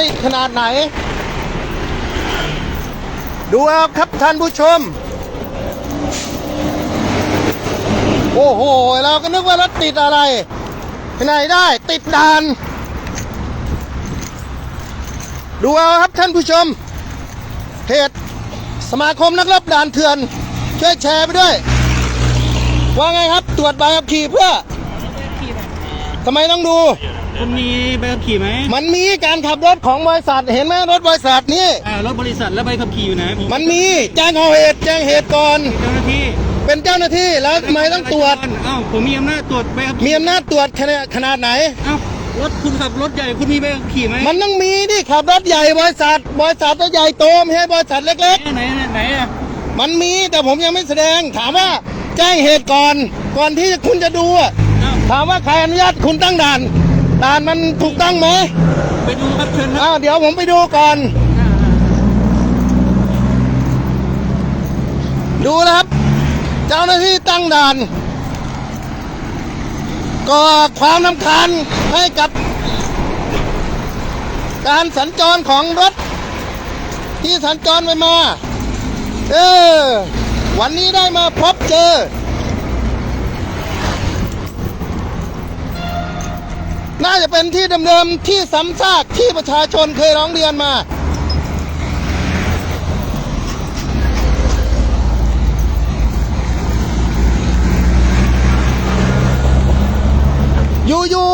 ติดขนาดไหน ดูเอาครับท่านผู้ชม โอ้โห เราก็นึกว่ารถติดอะไรที่ไหนได้ติดด่าน ดูเอาครับท่านผู้ชมเพจสมาคมนักรบด่านเถื่อน ช่วยแชร์ไปด้วย ว่าไงครับตรวจใบขับขี่เพื่อทำไมต้องดู คุณมีใบขับขี่ไหมมันมีการขับรถของบริษัทเห็นไหมรถบริษัทนี่อ่ารถบริษัทและใบขับขี่อยู่ไหนผมมันมีแจ้งเหตุแจ้งเหตุก่อน เจ้าหน้าที่เป็นเจ้าหน้าที่แล้วทำไมต้องตรวจ อ้าวผมมีอำนาจตรวจใบขับขี่มีอำนาจตรวจขนาดขนาดไหน อ้าวรถคุณขับรถใหญ่คุณมีใบขับขี่ไหมมันต้องมีดิขับรถใหญ่บริษัท บริษัทใหญ่โตไม่ใช่บริษัทเล็ก ไหนไหนไหนอะๆ มันมีแต่ผมยังไม่แสดง ถามว่าแจ้งเหตุก่อน ก่อนที่คุณจะดูอะอ้าวถามว่าใครอนุญาตคุณตั้งด่าน ด่านมันถูกต้องไหมไปดูครับเชิญครับอ้าวเดี๋ยวผมไปดูก่อนอ่าดูนะครับ เจ้าหน้าที่ตั้งด่านก่อความนำคาญให้กับ การสัญจรของรถ ที่สัญจรไปมา เออ วันนี้ได้มาพบเจอ น่าจะเป็นที่เดิมๆที่ซ้ำซากที่ประชาชนเคยร้องเรียนมา อยู่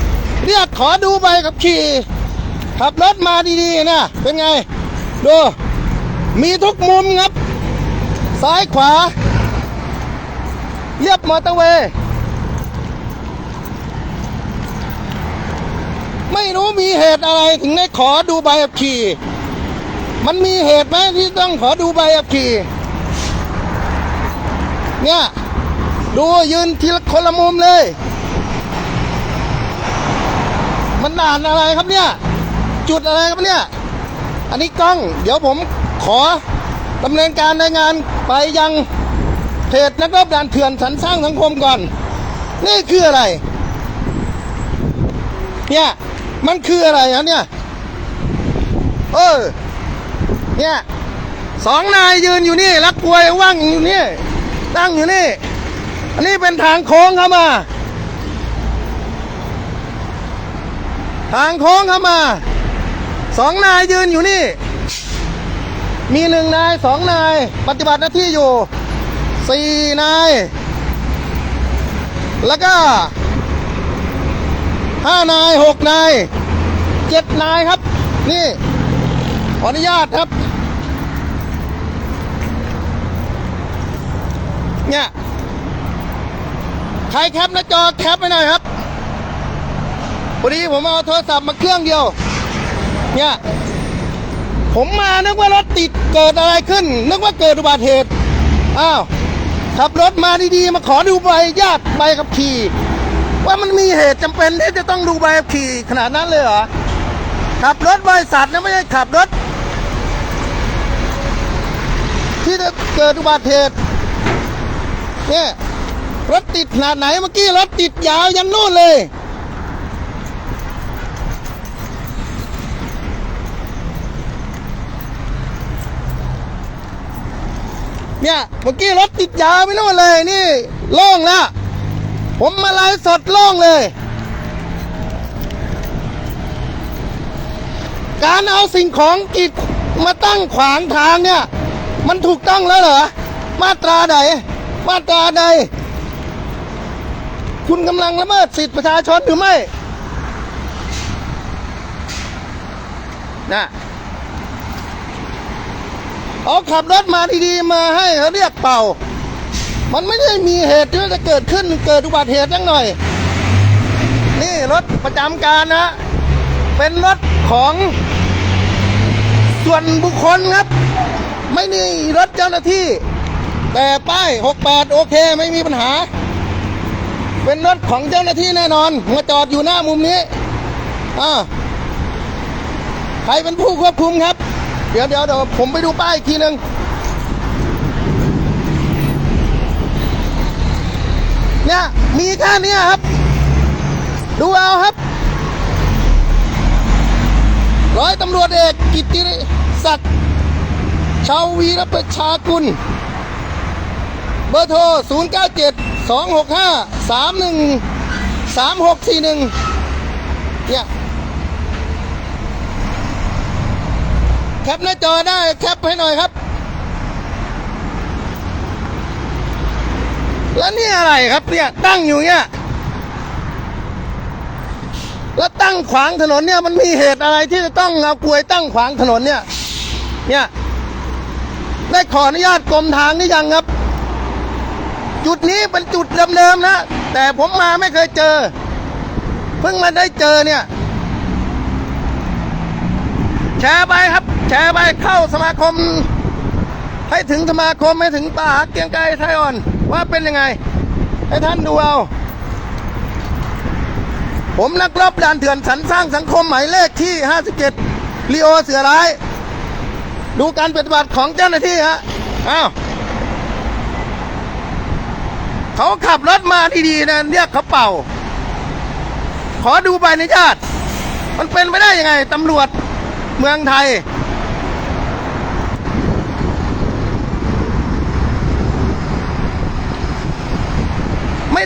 ๆเรียกขอดูใบขับขี่ ขับรถมาดีๆนะเป็นไง ดู มีทุกมุมครับ ซ้ายขวา เรียบมอเตอร์เวย์ ไม่รู้มีเหตุอะไรถึงได้ขอดูใบขับขี่ มันมีเหตุไหมที่ต้องขอดูใบขับขี่ เนี่ย ดูยืนทีละคนละมุมเลย มันด่านอะไรครับเนี่ย จุดอะไรครับเนี่ย อันนี้กล้อง เดี๋ยวผมขอดำเนินการรายงานไปยังเพจนักรบด่านเถื่อนสรรสร้างสังคมก่อน นี่คืออะไร เนี่ย มันคืออะไรครับเนี่ย เออ เนี่ยสองนายยืนอยู่นี่รักกวยว่างอยู่นี่ตั้งอยู่นี่ อันนี้เป็นทางโค้งเข้ามา ทางโค้งเข้ามา สองนายยืนอยู่นี่ มีหนึ่งนายสองนาย ปฏิบัติหน้าที่อยู่สี่นาย แล้วก็ ห้านายหกนายเจ็ดนายครับ นี่ ขออนุญาตครับ เนี่ย ใครแคปหน้าจอแคปไปหน่อยครับพอดีผมเอาโทรศัพท์มาเครื่องเดียว เนี่ย ผมมานึกว่ารถติดเกิดอะไรขึ้น นึกว่าเกิดอุบัติเหตุ อ้าว ขับรถมาดีๆ มาขอดูใบญาติใบขับขี่ ว่ามันมีเหตุจำเป็นที่จะต้องดูใบขับขี่ขนาดนั้นเลยเหรอ ขับรถบริษัทนะไม่ใช่ขับรถ ที่จะเกิดอุบัติเหตุเนี่ยรถติดขนาดไหนเมื่อกี้รถติดยาวยันนู่นเลย เนี่ยเมื่อกี้รถติดยาวไปนู่นเลยนี่โล่งแล้ว ผมมาไลฟ์สดโล่งเลย การเอาสิ่งของกีดมาตั้งขวางทางเนี่ย มันถูกต้องแล้วเหรอ มาตราใด มาตราใด คุณกำลังละเมิดสิทธิประชาชนหรือไม่นะเอาขับรถมาดีๆ มาให้เขาเรียกเป่า มันไม่ได้มีเหตุที่จะเกิดขึ้นเกิดอุบัติเหตุทั้งหน่อย นี่รถประจำการนะ เป็นรถของส่วนบุคคลครับ ไม่มีรถเจ้าหน้าที่ แต่ป้าย 68 โอเคไม่มีปัญหา เป็นรถของเจ้าหน้าที่แน่นอนมาจอดอยู่หน้ามุมนี้อ่าใครเป็นผู้ควบคุมครับ เดี๋ยวเดี๋ยวเดี๋ยวผมไปดูป้ายอีกทีหนึ่ง เนี่ยมีแค่เนี้ยครับ ดูเอาครับ ร้อยตำรวจเอกกิตติศักดิ์ชาววีรประชากุล เบอร์โทร 0 9 7 2 6 5 3 1 3 6 4 1 เนี่ย แคปหน้าจอได้ แคปให้หน่อยครับ แล้วนี่อะไรครับเนี่ยตั้งอยู่เนี่ยแล้วตั้งขวางถนนเนี่ยมันมีเหตุอะไรที่จะต้องเอากลวยตั้งขวางถนนเนี่ย เนี่ยได้ขออนุญาตกรมทางนี่ยังครับ จุดนี้เป็นจุดเดิมๆนะ แต่ผมมาไม่เคยเจอ เพิ่งมาได้เจอเนี่ย แชร์ไปครับ แชร์ไปเข้าสมาคม ให้ถึงสมาคมให้ถึงป่าเกียงไกรไทยอ่อน ว่าเป็นยังไง ให้ท่านดูเอา ผมนักรบด่านเถื่อนสรรสร้างสังคมหมายเลขที่ 57ลีโอเสือร้าย ดูการปฏิบัติของเจ้าหน้าที่ฮะอ้าวเขาขับรถมาดีๆนะเรียกเขาเป่า ขอดูใบอนุญาต มันเป็นไม่ได้ยังไงตำรวจเมืองไทย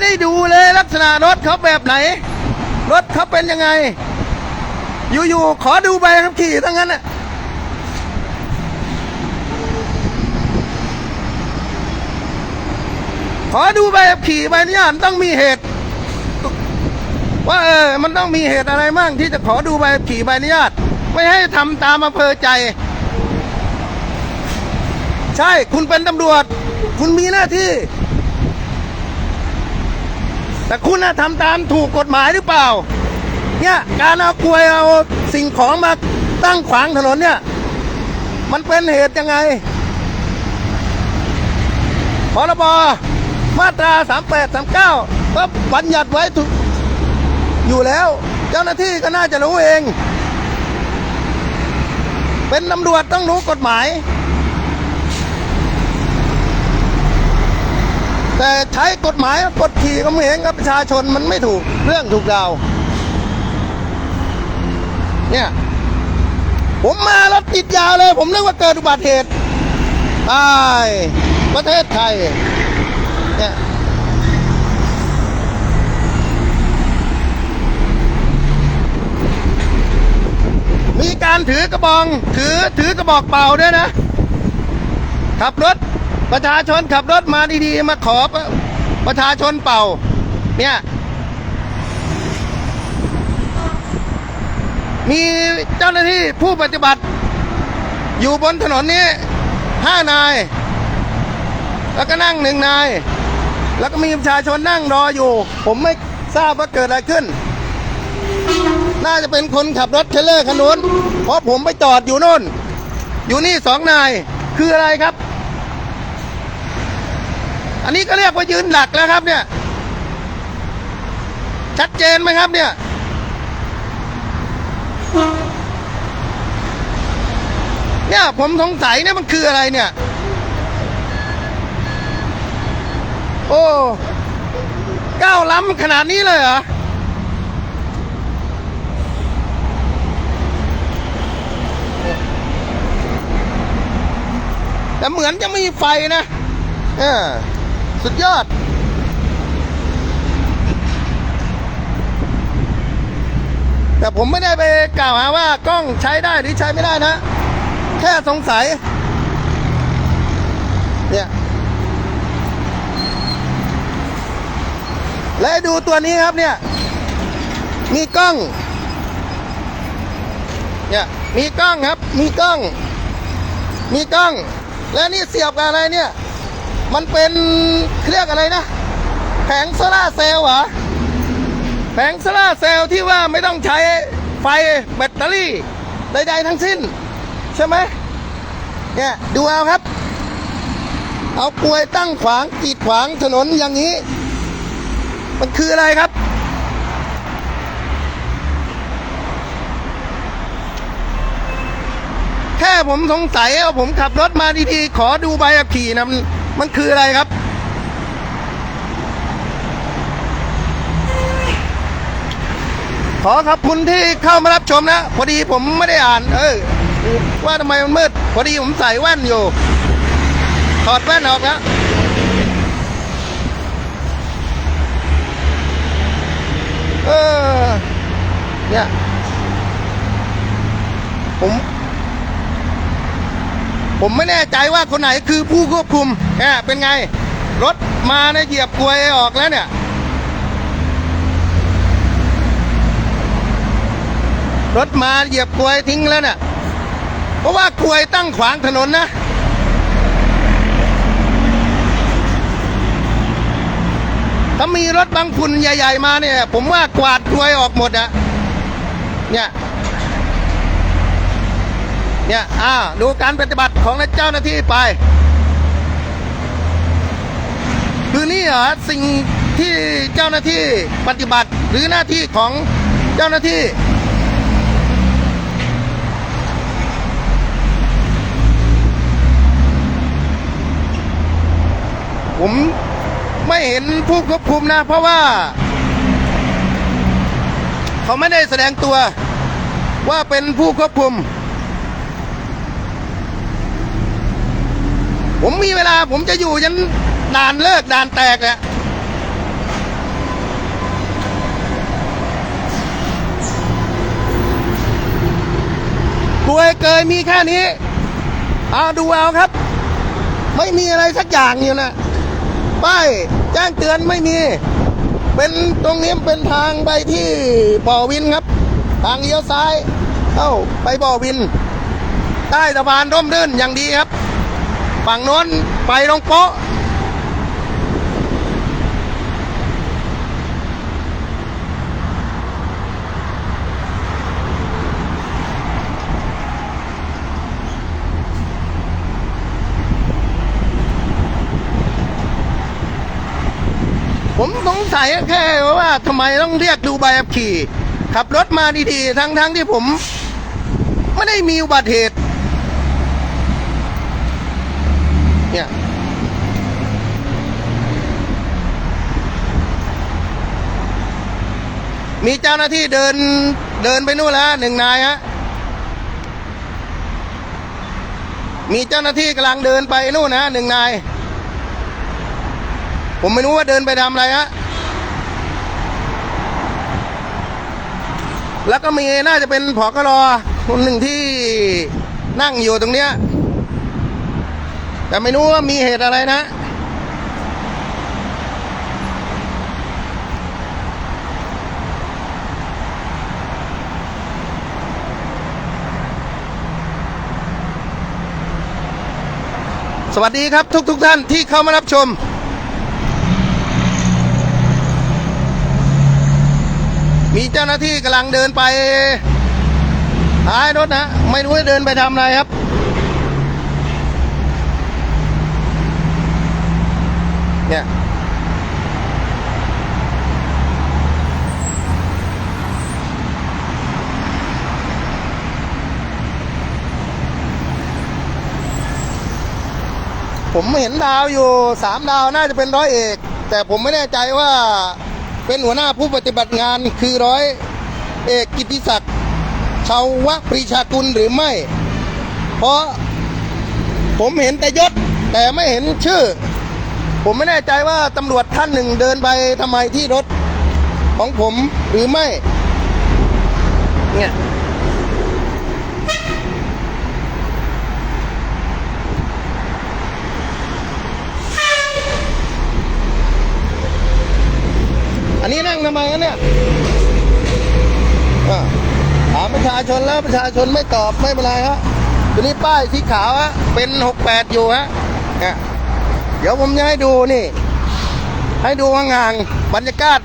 ไม่ได้ดูเลยลักษณะรถเขาแบบไหน รถเขาเป็นยังไง อยู่ๆขอดูใบขับขี่ทั้งนั้นน่ะขอดูใบขับขี่ใบอนุญาตต้องมีเหตุ ว่าเออมันต้องมีเหตุอะไรมั่งที่จะขอดูใบขับขี่ใบอนุญาตไม่ให้ทำตามอำเภอใจ ใช่คุณเป็นตำรวจ คุณมีหน้าที่ แต่คุณน่ะทำตามถูกกฎหมายหรือเปล่า เนี่ยการเอากลวยเอาสิ่งของมาตั้งขวางถนนเนี่ย มันเป็นเหตุยังไงพรบมาตรา 38 39ก็บัญญัติไว้ถูกอยู่แล้ว เจ้าหน้าที่ก็น่าจะรู้เอง เป็นตำรวจต้องรู้กฎหมาย แต่ใช้กฎหมายกดขี่ก็ไม่เห็นกับประชาชนมันไม่ถูกเรื่องถูกราว เนี่ย ผมมารถติดยาวเลย ผมนึกว่าเกิดอุบัติเหตุตายประเทศไทย เนี่ยมีการถือกระบอง ถือถือกระบอกเปล่าด้วยนะ ขับรถ ประชาชนขับรถมาดีๆ มาขอประประชาชนเป่า เนี่ย มีเจ้าหน้าที่ผู้ปฏิบัติ อยู่บนถนนนี้ห้านาย แล้วก็นั่งหนึ่งนาย แล้วก็มีประชาชนนั่งรออยู่ ผมไม่ทราบว่าเกิดอะไรขึ้น น่าจะเป็นคนขับรถเทรลเลอร์คันนู้นเพราะผมไปจอดอยู่โน่น อยู่นี่สองนาย คืออะไรครับ อันนี้ก็เรียกว่ายืนหลักแล้วครับเนี่ย ชัดเจนไหมครับเนี่ย เนี่ยผมสงสัยเนี่ยมันคืออะไรเนี่ย โอ้ก้าวล้ำขนาดนี้เลยเหรอแต่เหมือนจะไมีไฟนะ เออ สุดยอด แต่ผมไม่ได้ไปกล่าวหาว่ากล้องใช้ได้หรือใช้ไม่ได้นะ แค่สงสัย เนี่ย และดูตัวนี้ครับเนี่ย มีกล้อง เนี่ย มีกล้องครับ มีกล้อง มีกล้อง และนี่เสียบกับอะไรเนี่ย มันเป็นเรียกอะไรนะ แผงโซล่าเซลล์เหรอ แผงโซล่าเซลล์ที่ว่าไม่ต้องใช้ไฟแบตเตอรี่ใดๆทั้งสิ้น ใช่ไหมเนี่ยดูเอาครับ เอากลวยตั้งขวางกีดขวางถนนอย่างนี้ มันคืออะไรครับ แค่ผมสงสัยว่าผมขับรถมาดีๆ ขอดูใบขับขี่นะ มันคืออะไรครับ ขอขอบคุณที่เข้ามารับชมนะ พอดีผมไม่ได้อ่าน เออ ว่าทำไมมันมืด พอดีผมใส่แว่นอยู่ ถอดแว่นออกแล้วเออ เนี่ย ผม ผมไม่แน่ใจว่าคนไหนคือผู้ควบคุมแหมเป็นไง รถมาเนี่ยเหยียบกลวยออกแล้วเนี่ยรถมาเหยียบกลวยทิ้งแล้วเนี่ยเพราะว่ากลวยตั้งขวางถนนนะถ้ามีรถบางฝุ่นใหญ่ ๆ มาเนี่ย ผมว่ากวาดกลวยออกหมดอะเนี่ย เนี่ยอ่าดูการปฏิบัติของเจ้าหน้าที่ไป คือนี่เหรอสิ่งที่เจ้าหน้าที่ปฏิบัติหรือหน้าที่ของเจ้าหน้าที่ผมไม่เห็นผู้ควบคุมนะ เพราะว่า เขาไม่ได้แสดงตัวว่าเป็นผู้ควบคุม ผมมีเวลาผมจะอยู่ยันด่านเลิกด่านแตกแหละกลวยเกยมีแค่นี้เอาดูเอาครับ ไม่มีอะไรสักอย่างอยู่นะป้ายแจ้งเตือนไม่มี เป็นตรงนี้เป็นทางไปที่บ่อวินครับ ทางเลี้ยวซ้าย เข้าไปบ่อวิน ใต้สะพานร่มรื่นอย่างดีครับ ฝั่งโน้นไปตรงโป๊ะผมสงสัยแค่ว่าทำไมต้องเรียกดูใบขับขี่ ขับรถมาดีๆ ทั้งๆที่ผม ไม่ได้มีอุบัติเหตุ เนี่ยมีเจ้าหน้าที่เดินเดินไปนู่นแล้วหนึ่งนายฮะ มีเจ้าหน้าที่กำลังเดินไปนู่นนะหนึ่งนาย ผมไม่รู้ว่าเดินไปทำอะไรฮะ แล้วก็มีน่าจะเป็นผอกรอคนหนึ่งที่นั่งอยู่ตรงเนี้ย แต่ไม่รู้ว่ามีเหตุอะไรนะสวัสดีครับทุกๆทท่านที่เข้ามารับชม มีเจ้าหน้าที่กำลังเดินไปท้ายรถนะ ไม่รู้จะเดินไปทำอะไรครับ เนี่ยผมเห็นดาวอยู่สามดาวน่าจะเป็นร้อยเอก แต่ผมไม่แน่ใจว่าเป็นหัวหน้าผู้ปฏิบัติงานคือร้อยเอกกิติศักดิ์ชาววะปรีชากุลหรือไม่ เพราะผมเห็นแต่ยศแต่ไม่เห็นชื่อ ผมไม่แน่ใจว่าตำรวจท่านหนึ่งเดินไปทำไมที่รถของผมหรือไม่ เนี่ยอันนี้นั่งทำไมกันเนี่ยอ่าถามประชาชนแล้วประชาชนไม่ตอบไม่เป็นไรฮะตัวนี้ป้ายสีขาวฮะเป็นหกแปดอยู่ฮะเนี่ย เดี๋ยวผมจะให้ดูนี่ ให้ดูห่างๆบรรยากาศ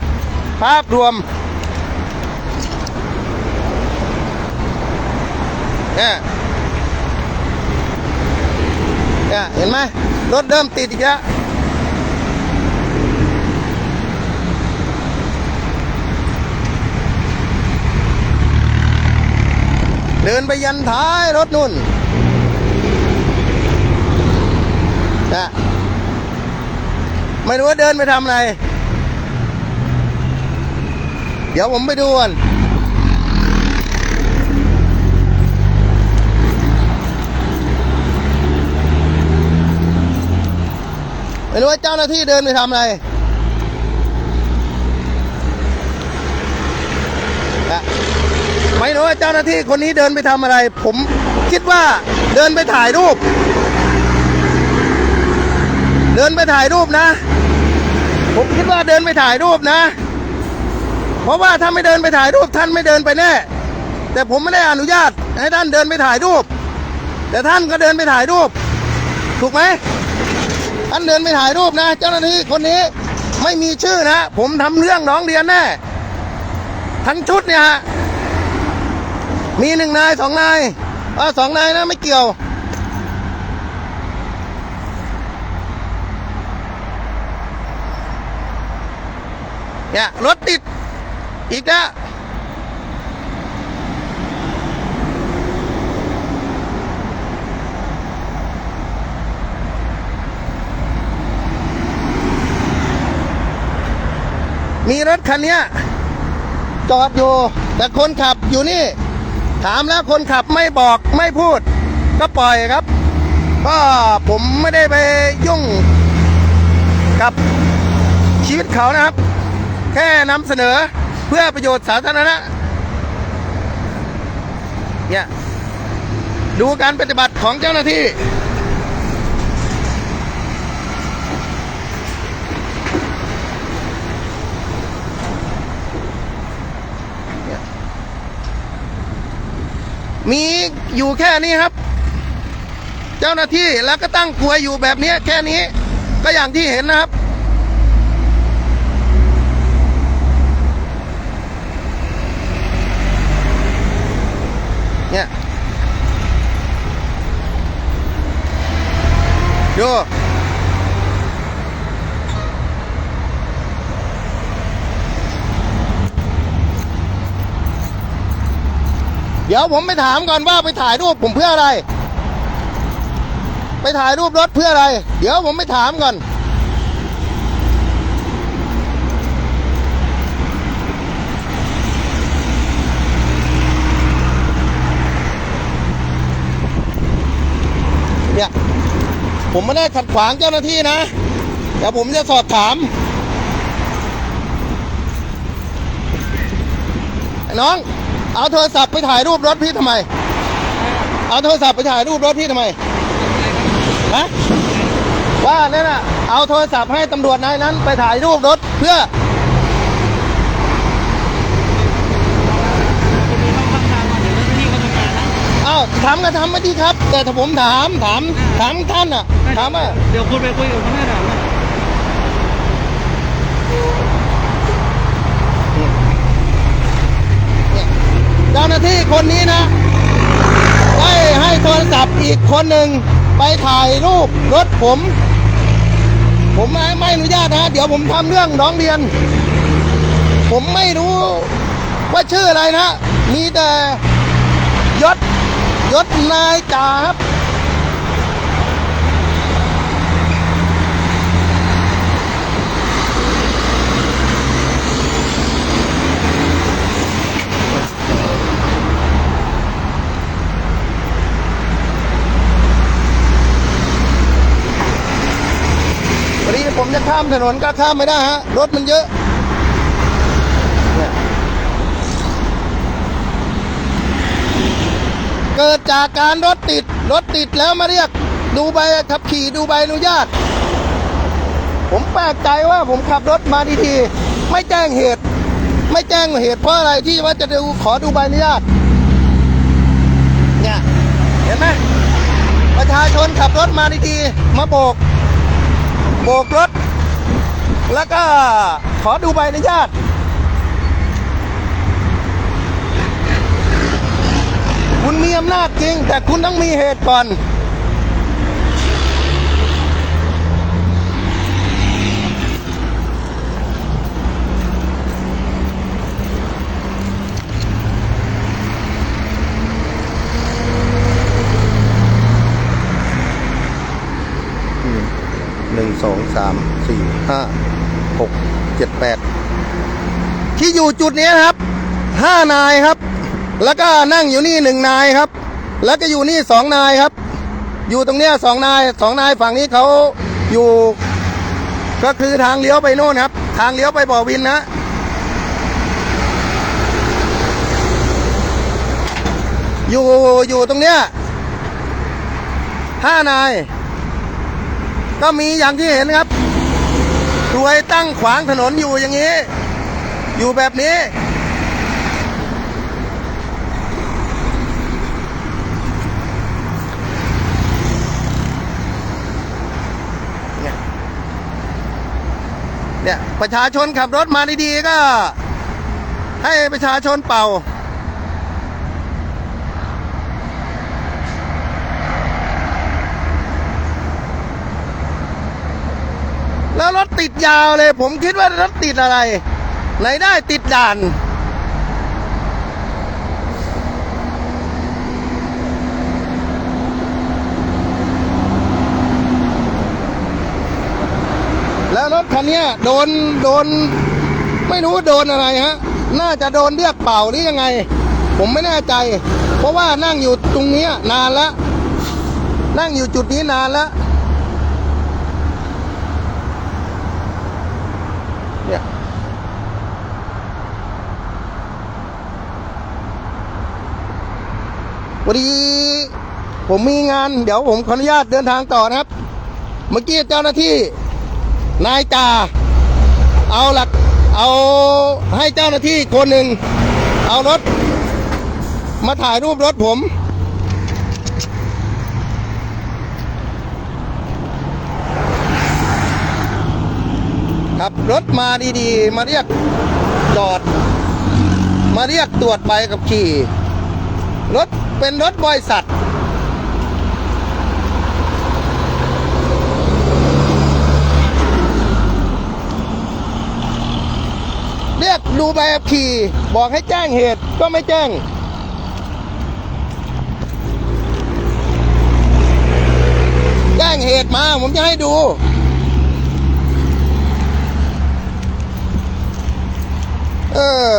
ภาพรวมเนี่ยเนี่ยเห็นไหมรถเริ่มติดอีกแล้วเดินไปยันท้ายรถนุ่นนะ ไม่รู้ว่าเดินไปทำอะไร เดี๋ยวผมไปดูก่อนไม่รู้ว่าเจ้าหน้าที่เดินไปทำอะไรไม่รู้ว่าเจ้าหน้าที่คนนี้เดินไปทำอะไร ผมคิดว่าเดินไปถ่ายรูป เดินไปถ่ายรูปนะ ผมคิดว่าเดินไปถ่ายรูปนะ เพราะว่าถ้าไม่เดินไปถ่ายรูปท่านไม่เดินไปแน่ แต่ผมไม่ได้อนุญาตให้ท่านเดินไปถ่ายรูป แต่ท่านก็เดินไปถ่ายรูป ถูกไหมท่านเดินไปถ่ายรูปนะ เจ้าหน้าที่คนนี้ไม่มีชื่อนะ ผมทำเรื่องน้องเรียนแน่ ทั้งชุดเนี่ยฮะมีหนึ่งนายสองนายเออสองนายนะไม่เกี่ยว เนี่ยรถติด อีกแล้วมีรถคันนี้จอดอยู่ แต่คนขับอยู่นี่ ถามแล้วคนขับไม่บอกไม่พูด ก็ปล่อยครับ ก็ผมไม่ได้ไปยุ่งกับชีวิตเขานะครับ แค่นำเสนอเพื่อประโยชน์สาธารณะเนี่ยดูการปฏิบัติของเจ้าหน้าที่ มีอยู่แค่นี้ครับ เจ้าหน้าที่แล้วก็ตั้งกลวยอยู่แบบนี้แค่นี้ ก็อย่างที่เห็นนะครับ ดูเดี๋ยวผมไปถามก่อนว่าไปถ่ายรูปผมเพื่ออะไร ไปถ่ายรูปรถเพื่ออะไร เดี๋ยวผมไปถามก่อน ผมไม่ได้ขัดขวางเจ้าหน้าที่นะ แต่ผมจะสอบถาม ไอ้น้อง เอาโทรศัพท์ไปถ่ายรูปรถพี่ทำไม เอาโทรศัพท์ไปถ่ายรูปรถพี่ทำไมนะว่านั่นน่ะ เอาโทรศัพท์ให้ตำรวจนายนั้นไปถ่ายรูปรถเพื่อ คุณมีช่องทางมาเดี๋ยวเจ้าหน้าที่เขาทำงานนะ เอ้าถามก็ทำไม่ดีครับ แต่ถ้าผมถามถามถามท่านอะ ถามว่าเดี๋ยวคุณไปคุยกับคุณแม่ถามนะเนี่ยเจ้าหน้าที่คนนี้นะได้ให้โทรศัพท์อีกคนหนึ่งไปถ่ายรูปรถผม ผมไม่ไม่อนุญาตนะ เดี๋ยวผมทำเรื่องร้องเรียน ผมไม่รู้ว่าชื่ออะไรนะ มีแต่ยศ ยศนายจ่าครับผมจะข้ามถนนก็ข้ามไม่ได้ฮะ รถมันเยอะเนี่ย เกิดจากการรถติด รถติดแล้วมาเรียกดูใบขับขี่ดูใบอนุญาต ผมแปลกใจว่าผมขับรถมาดีๆ ไม่แจ้งเหตุ ไม่แจ้งเหตุเพราะอะไรที่ว่าจะดูขอดูใบอนุญาต เนี่ยเห็นไหมประชาชนขับรถมาดีๆ มาโบก โบกรถ แล้วก็ขอดูใบอนุญาต คุณมีอำนาจจริง แต่คุณต้องมีเหตุก่อนหนึ่งสองสามสี่ห้าหกเจ็ดแปดที่อยู่จุดนี้นะครับห้านายครับ แล้วก็นั่งอยู่นี่หนึ่งนายครับ แล้วก็อยู่นี่สองนายครับ อยู่ตรงเนี้ยสองนายสองนายฝั่งนี้เขาอยู่ ก็คือทางเลี้ยวไปโน่นครับ ทางเลี้ยวไปบ่อวินนะอยู่อยู่ตรงเนี้ยห้านาย ก็มีอย่างที่เห็นครับรวยตั้งขวางถนนอยู่อย่างนี้ อยู่แบบนี้ เนี่ยประชาชนขับรถมาดีๆก็ ให้ประชาชนเป่า แล้วรถติดยาวเลย ผมคิดว่ารถติดอะไร ไหนได้ติดด่าน แล้วรถคันนี้โดนโดน ไม่รู้โดนอะไรฮะ น่าจะโดนเรียกเป่าหรือยังไง ผมไม่แน่ใจ เพราะว่านั่งอยู่ตรงนี้นานแล้ว นั่งอยู่จุดนี้นานแล้วเนี่ยพอดีผมมีงาน เดี๋ยวผมขออนุญาตเดินทางต่อนะครับ เมื่อกี้เจ้าหน้าที่ นายจ่าเอาหลักเอาให้เจ้าหน้าที่คนหนึ่ง เอารถ มาถ่ายรูปรถผม ขับรถมาดีๆ มาเรียกจอด มาเรียกตรวจใบกับขี่ รถเป็นรถบริษัท เรียก ดูใบขับขี่ บอกให้แจ้งเหตุก็ไม่แจ้ง แจ้งเหตุมา ผมจะให้ดู เออ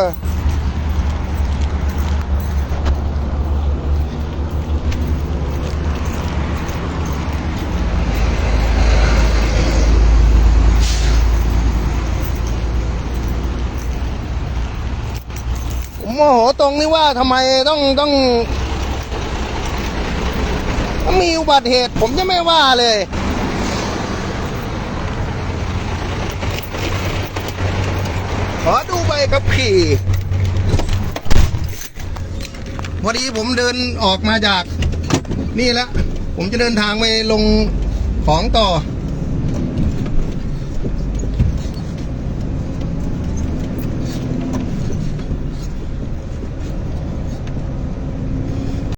โมโหตรงนี้ว่าทำไมต้องต้องต้องมีอุบัติเหตุ ผมจะไม่ว่าเลย ขอดูใบขับขี่พอดีผมเดินออกมาจาก นี่แล้ว ผมจะเดินทางไปลงของต่อ